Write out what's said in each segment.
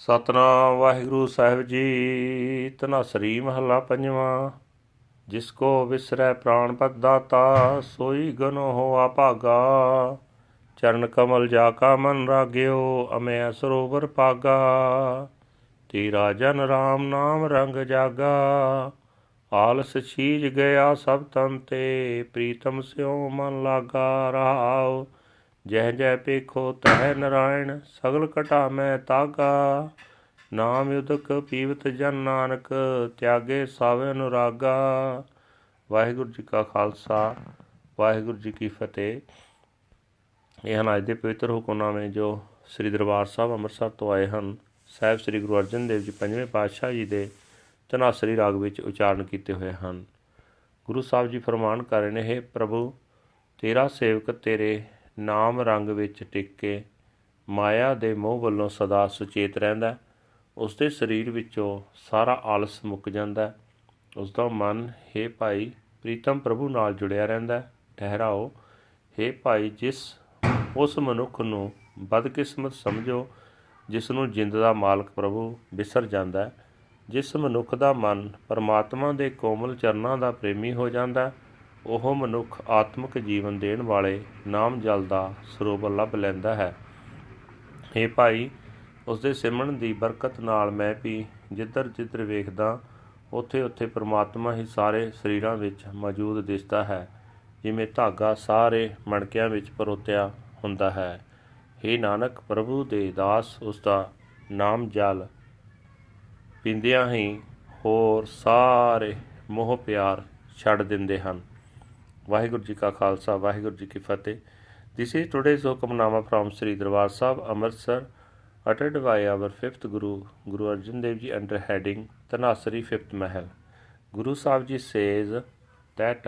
ਸਤਨਾਮ ਵਾਹਿਗੁਰੂ ਸਾਹਿਬ ਜੀ ਧਨਾਸਰੀ ਮਹੱਲਾ ਪੰਜਵਾਂ। ਜਿਸ ਕੋ ਵਿਸਰੈ ਪ੍ਰਾਣ ਪਤ ਦਾਤਾ, ਸੋਈ ਗਨੋ ਹੋ ਭਾਗਾ। ਚਰਨ ਕਮਲ ਜਾ ਕਾ ਮਨ ਰਾਗਿਓ, ਅਮੈ ਸਰੋਵਰ ਪਾਗਾ। ਤੇਰਾ ਜਨ ਰਾਮ ਨਾਮ ਰੰਗ ਜਾਗਾ। ਆਲਸ ਛੀਜ ਗਿਆ ਸਭ ਤਨ ਤੇ, ਪ੍ਰੀਤਮ ਸਿਉ ਮਨ ਲਾਗਾ। ਰਹਾਉ ਜਹ ਜੈ ਪੇਖੋ ਤਹ ਨਰਾਇਣ, ਸਗਲ ਘਟਾ ਮੈਂ ਤਾਗਾ। ਨਾਮ ਉਦਕ ਪੀਵਤ ਜਨ ਨਾਨਕ, ਤਿਆਗੇ ਸਭ ਅਨੁਰਾਗਾ। ਵਾਹਿਗੁਰੂ ਜੀ ਕਾ ਖਾਲਸਾ, ਵਾਹਿਗੁਰੂ ਜੀ ਕੀ ਫਤਿਹ। ਇਹ ਹਨ ਅੱਜ ਦੇ ਪਵਿੱਤਰ ਹੁਕਮਨਾਮੇ ਜੋ ਸ੍ਰੀ ਦਰਬਾਰ ਸਾਹਿਬ ਅੰਮ੍ਰਿਤਸਰ ਤੋਂ ਆਏ ਹਨ। ਸਾਹਿਬ ਸ੍ਰੀ ਗੁਰੂ ਅਰਜਨ ਦੇਵ ਜੀ ਪੰਜਵੇਂ ਪਾਤਸ਼ਾਹ ਜੀ ਦੇ ਧਨਾਸਰੀ ਰਾਗ ਵਿੱਚ ਉਚਾਰਨ ਕੀਤੇ ਹੋਏ ਹਨ। ਗੁਰੂ ਸਾਹਿਬ ਜੀ ਫਰਮਾਨ ਕਰ ਰਹੇ ਨੇ, ਹੈ ਪ੍ਰਭੂ, ਤੇਰਾ ਸੇਵਕ ਤੇਰੇ ਨਾਮ ਰੰਗ ਵਿੱਚ ਟਿਕ ਕੇ ਮਾਇਆ ਦੇ ਮੋਹ ਵੱਲੋਂ ਸਦਾ ਸੁਚੇਤ ਰਹਿੰਦਾ ਹੈ। ਉਸ ਦੇ ਸਰੀਰ ਵਿੱਚੋਂ ਸਾਰਾ ਆਲਸ ਮੁੱਕ ਜਾਂਦਾ ਹੈ। ਉਸ ਦਾ ਮਨ, ਹੈ ਭਾਈ, ਪ੍ਰੀਤਮ ਪ੍ਰਭੂ ਨਾਲ ਜੁੜਿਆ ਰਹਿੰਦਾ ਠਹਿਰਾਓ ਹੈ ਭਾਈ, ਜਿਸ, ਉਸ ਮਨੁੱਖ ਨੂੰ ਬਦਕਿਸਮਤ ਸਮਝੋ, ਜਿਸ ਨੂੰ ਜਿੰਦ ਦਾ ਮਾਲਕ ਪ੍ਰਭੂ ਵਿਸਰ ਜਾਂਦਾ ਜਿਸ ਮਨੁੱਖ ਦਾ ਮਨ ਪਰਮਾਤਮਾ ਦੇ ਕੋਮਲ ਚਰਨਾਂ ਦਾ ਪ੍ਰੇਮੀ ਹੋ ਜਾਂਦਾ ਉਹ ਮਨੁੱਖ ਆਤਮਿਕ ਜੀਵਨ ਦੇਣ ਵਾਲੇ ਨਾਮ ਜਲ ਦਾ ਸਰੋਵਰ ਲੱਭ ਲੈਂਦਾ ਹੈ। ਇਹ ਭਾਈ ਉਸ ਦੇ ਸਿਮਰਨ ਦੀ ਬਰਕਤ ਨਾਲ ਮੈਂ ਵੀ ਜਿੱਧਰ ਜਿੱਧਰ ਵੇਖਦਾ ਉੱਥੇ ਉੱਥੇ ਪ੍ਰਮਾਤਮਾ ਹੀ ਸਾਰੇ ਸਰੀਰਾਂ ਵਿੱਚ ਮੌਜੂਦ ਦਿਸਦਾ ਹੈ, ਜਿਵੇਂ ਧਾਗਾ ਸਾਰੇ ਮਣਕਿਆਂ ਵਿੱਚ ਪਰੋਤਿਆ ਹੁੰਦਾ ਹੈ। हे ਨਾਨਕ, ਪ੍ਰਭੂ ਦੇ ਦਾਸ ਉਸ ਦਾ ਨਾਮ ਜਲ ਪੀਂਦਿਆਂ ਹੀ ਹੋਰ ਸਾਰੇ ਮੋਹ ਪਿਆਰ ਛੱਡ ਦਿੰਦੇ ਹਨ। ਵਾਹਿਗੁਰੂ ਜੀ ਕਾ ਖਾਲਸਾ ਵਾਹਿਗੁਰੂ ਜੀ ਕੀ Fateh This is today's Hukamnama from Sri Darbar Sahib Amritsar uttered by our fifth Guru Guru Arjan Dev Ji under heading Tanasari fifth Mahal. Guru Sahib Ji says that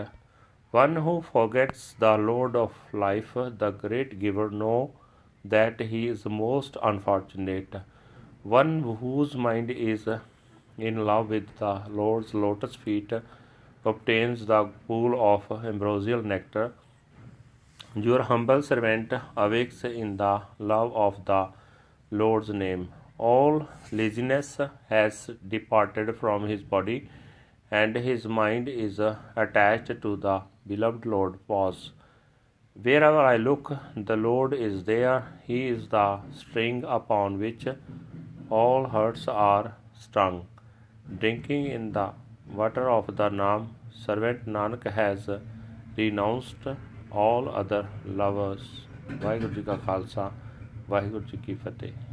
one who forgets the Lord of life, the great giver, know that he is most unfortunate. One whose mind is in love with the Lord's lotus feet obtains the pool of ambrosial nectar. Your humble servant awakes in the love of the Lord's name. All laziness has departed from his body, and his mind is attached to the beloved Lord. Pause. Wherever I look, the Lord is there. He is the string upon which all hearts are strung. Drinking in the water of the naam servant Nanak has renounced all other lovers Waheguru ji ਕਾ ਖਾਲਸਾ ਵਾਹਿਗੁਰੂ ਜੀ ਕੀ ਫਤਿਹ